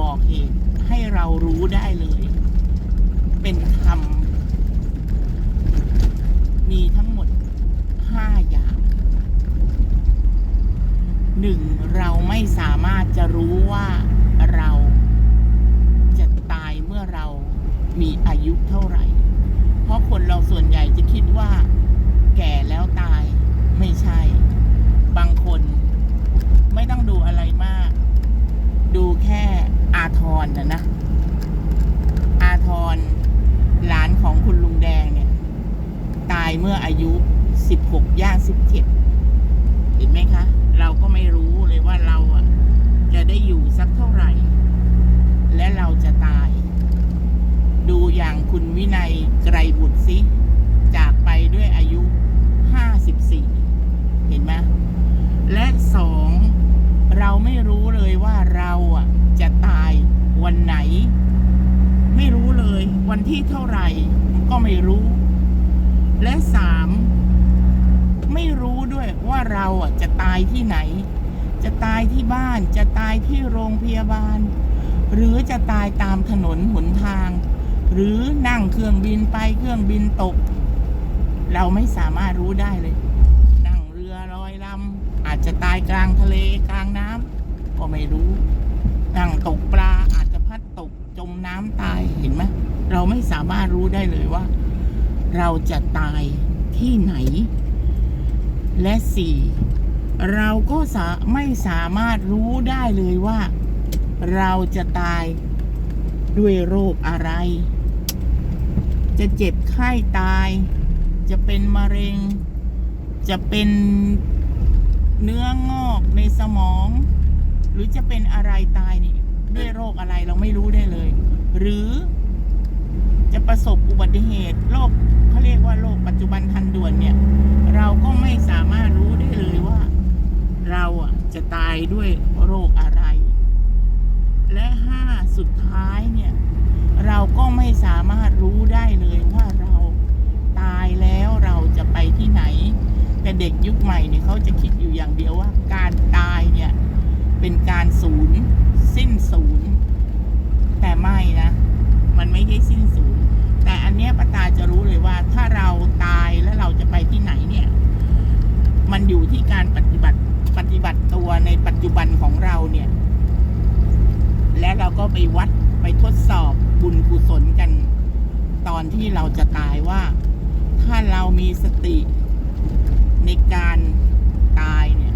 บอกเหตุให้เรารู้ได้เลย เป็นธรรมมีทั้งหมดห้าอย่างหนึ่งเราไม่สามารถจะรู้ว่าเราจะตายเมื่อเรามีอายุเท่าไหร่ เพราะคนเราส่วนใหญ่จะคิดว่า แก่แล้วตายไม่ใช่ บางคนไม่ต้องดูอะไรมาก อาทรนะนะ อาทรหลานของคุณลุงแดงเนี่ย ตายเมื่ออายุ16ย่าง17เห็นไหมคะ เราก็ไม่รู้เลยว่าเราอะ จะได้อยู่สักเท่าไหร่ และเราจะตาย ดูอย่างคุณวินัยไกรบุตรสิ จากไปด้วยอายุ 54 เห็นไหมและสอง เราไม่รู้เลยว่าเราอะ จะตายวันไหน ไม่รู้เลย วันที่เท่าไหร่ก็ไม่รู้ และสามไม่รู้ด้วยว่าเราจะตายที่ไหน จะตายที่บ้านจะตายที่โรงพยาบาล หรือจะตายตามถนนหนทาง หรือนั่งเครื่องบินไปเครื่องบินตก เราไม่สามารถรู้ได้เลย นั่งเรือลอยลำอาจจะตายกลางทะเลกลางน้ำก็ไม่รู้ นั่งตกปลาอาจ มน้ำตายเห็นไหมเราไม่สามารถรู้ได้เลยว่า เราจะตายที่ไหน และสี่เราก็สาไม่สามารถรู้ได้เลยว่า เราจะตายด้วยโรคอะไร จะเจ็บไข้ตาย จะเป็นมะเร็ง จะเป็นเนื้องอกในสมอง หรือจะเป็นอะไรตายนี่ ด้วยโรคอะไรเราไม่รู้ได้เลย หรือจะประสบอุบัติเหตุโรคเขาเรียกว่าโรคปัจจุบันทันด่วนเนี่ย เราก็ไม่สามารถรู้ได้เลยว่า เราอะจะตายด้วยโรคอะไร และห้าสุดท้ายเนี่ย เราก็ไม่สามารถรู้ได้เลยว่าเราตายแล้วเราจะไปที่ไหน แต่เด็กยุคใหม่เนี่ยเขาจะคิดอยู่อย่างเดียวว่า การตายเนี่ยเป็นการศูนย์ สิ้นศูนย์แต่ไม่นะ มันไม่ใช่สิ้นศูนย์แต่อันเนี้ยป้าตาจะรู้เลยว่า ถ้าเราตายแล้วเราจะไปที่ไหนเนี่ย มันอยู่ที่การปฏิบัติปฏิบัติตัวในปัจจุบันของเราเนี่ย และเราก็ไปวัดไปทดสอบบุญกุศลกัน ตอนที่เราจะตายว่า ถ้าเรามีสติในการตายเนี่ย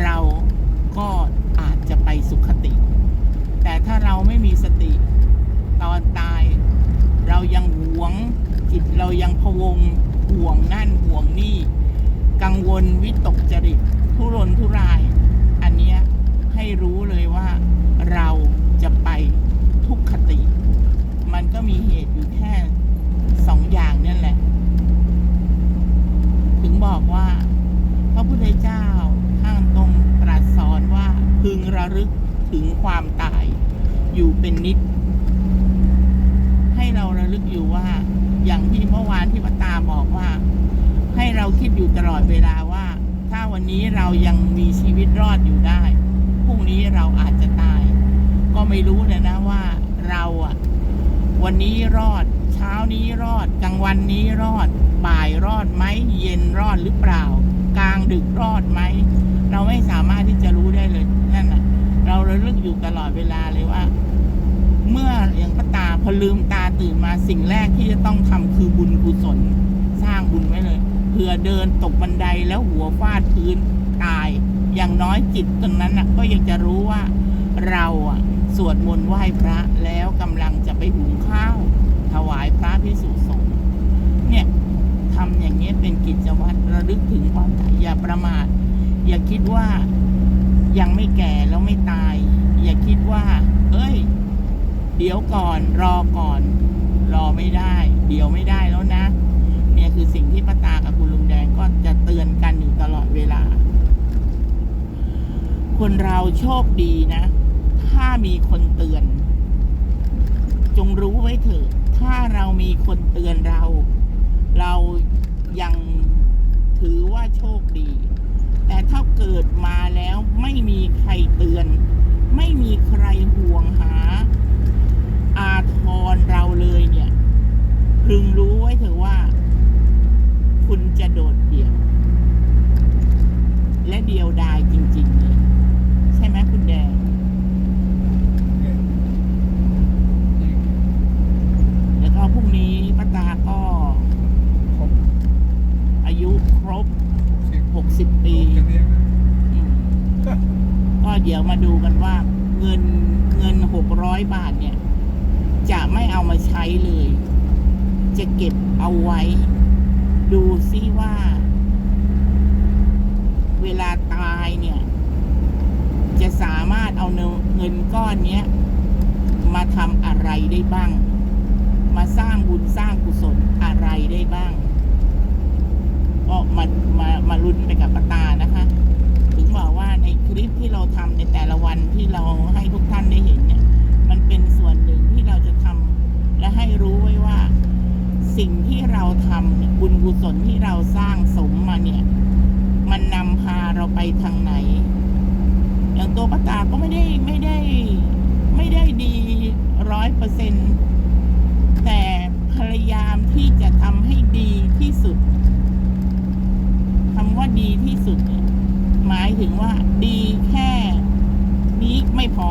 เราก็อาจจะไปสุขติ แต่ถ้าเราไม่มีสติ ตอนตาย เรายังหวง จิตเรายังพะวงห่วงนั่นห่วงนี่ กังวลวิตกจริต ทุรนทุราย ให้รู้เลยว่าเราจะไปทุกขติ มันก็มีเหตุอยู่แค่สองอย่างนั่นแหละ ถึงบอกว่า พระพุทธเจ้าท่านตรงตรัสสอนว่า พึงระลึกถึง ความตาย อยู่เป็นนิด ให้เราระลึกอยู่ว่า อย่างที่เมื่อวานที่พระตาบอกว่า ให้เราคิดอยู่ตลอดเวลาว่า ถ้าวันนี้เรายังมีชีวิตรอดอยู่ได้พรุ่งนี้เราอาจจะตาย ก็ไม่รู้เลยนะว่าเราอะวันนี้รอด เช้านี้รอดกลางวันนี้รอด บ่ายรอดไหมเย็นรอดหรือเปล่า กลางดึกรอดไหม เราไม่สามารถที่จะรู้ได้เลยนั่นน่ะ เราระลึกอยู่ตลอดเวลาเลยว่า เมื่ออย่างตาพอลืมตาตื่นมาสิ่งแรกที่จะต้องทำคือบุญกุศล สร้างบุญไว้เลยเผื่อเดินตกบันไดแล้วหัวฟาดพื้นตาย อย่างน้อยจิตตรงนั้นน่ะก็ยังจะรู้ว่า เราอะสวดมนต์ไหว้พระแล้วกำลังจะไปหุงข้าว ถวายพระพิสุสงฆ์เนี่ยทำอย่างนี้เป็นกิจวัตรระลึกถึงความตายอย่าประมาทอย่าคิดว่า ยังไม่แก่แล้วไม่ตาย อย่าคิดว่า เอ้ย เดี๋ยวก่อนรอก่อน รอไม่ได้ เดี๋ยวไม่ได้แล้วนะ เนี่ยคือสิ่งที่ป้าตากับคุณลุงแดงก็จะเตือนกันอยู่ตลอดเวลา คนเราโชคดีนะ ถ้ามีคนเตือน จงรู้ไว้เถอะ ถ้าเรามีคนเตือนเราเรายังถือว่าโชคดี แต่ถ้าเกิดมาแล้ว ไม่มีใครเตือน ไม่มีใครห่วงหา อาทรเราเลยเนี่ย พึงรู้ไว้เถอะว่า คุณจะโดดเดี่ยว และเดียวดายจริงๆเลย ใช่ไหมคุณแดง เนี่ยจริง แล้วก็พรุ่งนี้ป้าตาก็ ครบ อายุครบ สิบ 60 ปี จะเรียกนะ อืมก็เดี๋ยวมาดูกันว่า เงินเงิน 600 บาทเนี่ย จะไม่เอามาใช้เลย จะเก็บเอาไว้ ดูซิว่า เวลาตายเนี่ย จะสามารถเอาเงินก้อนเนี้ย มาทำอะไรได้บ้าง มาสร้างบุญสร้างกุศลอะไรได้บ้างก็มามามาลุ้นไปกับปตานะคะ ถึงบอกว่าใน บุญกุศลที่เราสร้างสมมาเนี่ย มันนำพาเราไปทางไหน อย่างตัวป้าตาก็ไม่ได้ไม่ได้ ไม่ได้ดีร้อยเปอร์เซ็นแต่พยายามที่จะทำให้ดีที่สุดคำว่าดีที่สุด หมายถึงว่าดีแค่นี้ไม่พอ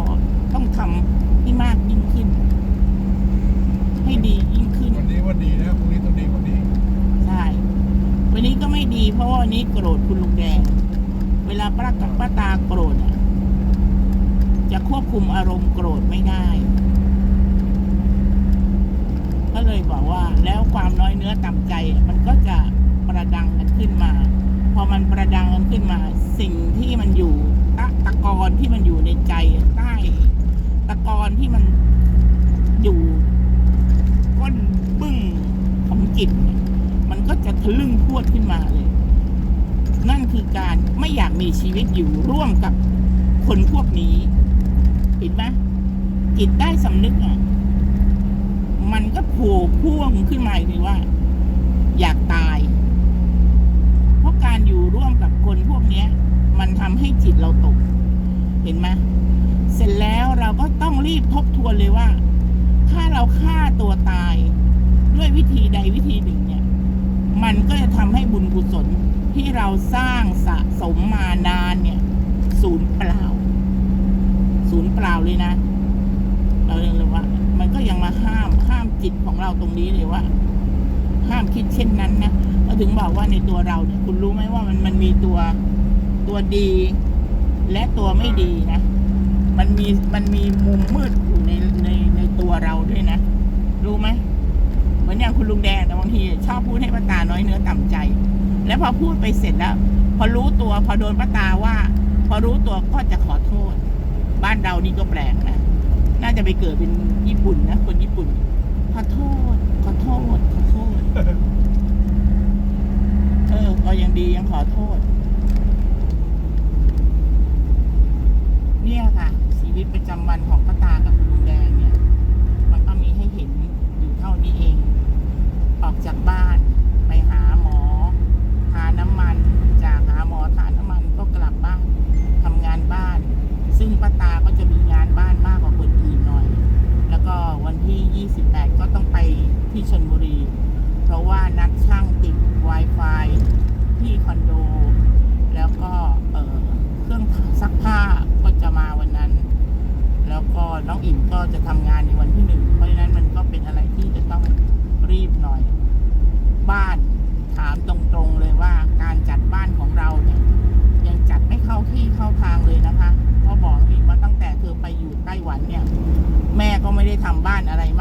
ต้องทำให้มากยิ่งขึ้น ให้ดียิ่งขึ้น วันนี้ว่าดีนะพรุ่งนี้ต้องดีกว่านี้ ใช่ วันนี้ก็ไม่ วันนี้โกรธคุณลุงแดง เวลาป้ากับป้าตาโกรธจะควบคุมอารมณ์โกรธไม่ได้ ก็เลยบอกว่าแล้วความน้อยเนื้อต่ำใจ มันก็จะประดังกันขึ้นมา พอมันประดังกันขึ้นมา สิ่งที่มันอยู่ตะตะกอนที่มันอยู่ในใจใต้ตะกอนที่มันอยู่ก้นบึ้งของจิตมันก็จะทะลึ่งพวดขึ้นมาเลย นั่นคือการไม่อยากมีชีวิตอยู่ร่วมกับคนพวกนี้เห็นไหมจิตได้สำนึกอะมันก็โผล่พ่วงขึ้นมาอีกทีว่า อยากตาย เพราะการอยู่ร่วมกับคนพวกนี้มันทำให้จิตเราตก เห็นไหมเสร็จแล้วเราก็ต้องรีบทบทวนเลยว่า ถ้าเราฆ่าตัวตาย ด้วยวิธีใดวิธีหนึ่งเนี่ย มันก็จะทำให้บุญกุศล ที่เราสร้างสะสมมานานเนี่ยศูนย์เปล่า ศูนย์เปล่าเลยนะ เราเรียกเลยว่า มันก็ยังมาห้ามห้ามจิตของเราตรงนี้เลยว่า ห้ามคิดเช่นนั้นนะก็ถึงบอกว่าในตัวเราเนี่ย คุณรู้ไหมว่ามันมันมีตัวตัวดี และตัวไม่ดีนะ มันมีมันมีมุมมืดอยู่ในในในตัวเราด้วยนะ รู้ไหมเหมือนอย่างคุณลุงแดงแต่บางทีชอบพูดให้ป้าตาน้อยเนื้อต่ำใจ แล้วพอพูดไปเสร็จแล้ว พอรู้ตัวพอโดนป้าตาว่า พอรู้ตัวก็จะขอโทษ บ้านเรานี่ก็แปลกนะน่าจะไปเกิดเป็นญี่ปุ่นนะคนญี่ปุ่น ขอโทษ ขอโทษ ขอโทษ เออ ก็ยังดียังขอโทษ เนี่ยค่ะ ชีวิตประจำวันของป้าตากับคุณลุงแดงเนี่ย มันก็มีให้เห็นอยู่เท่านี้เอง ออกจากบ้านไปหาหมอ ทาน้ำมัน จากหาหมอทาน้ำมันก็กลับบ้านทำงานบ้าน ซึ่งป้าตาก็จะมีงานบ้านมากกว่าคนอื่นหน่อย แล้วก็วันที่ 28 ก็ต้องไปที่ชนบุรี เพราะว่านัดช่างติด Wi-Fi ที่คอนโด แล้วก็เอ่อเครื่องซักผ้าก็จะมาวันนั้น แล้วก็น้องอิ่มก็ จะทำงานในวันที่หนึ่งเพราะฉะนั้นมันก็เป็นอะไรที่จะต้องรีบหน่อย บ้านถามตรงๆเลยว่าการจัดบ้านของเราเนี่ยยังจัดไม่เข้าที่เข้าทางเลยนะคะเพราะบอกนี่ว่าตั้งแต่เธอไปอยู่ไต้หวันเนี่ย แม่ก็ไม่ได้ทำบ้านอะไรมาก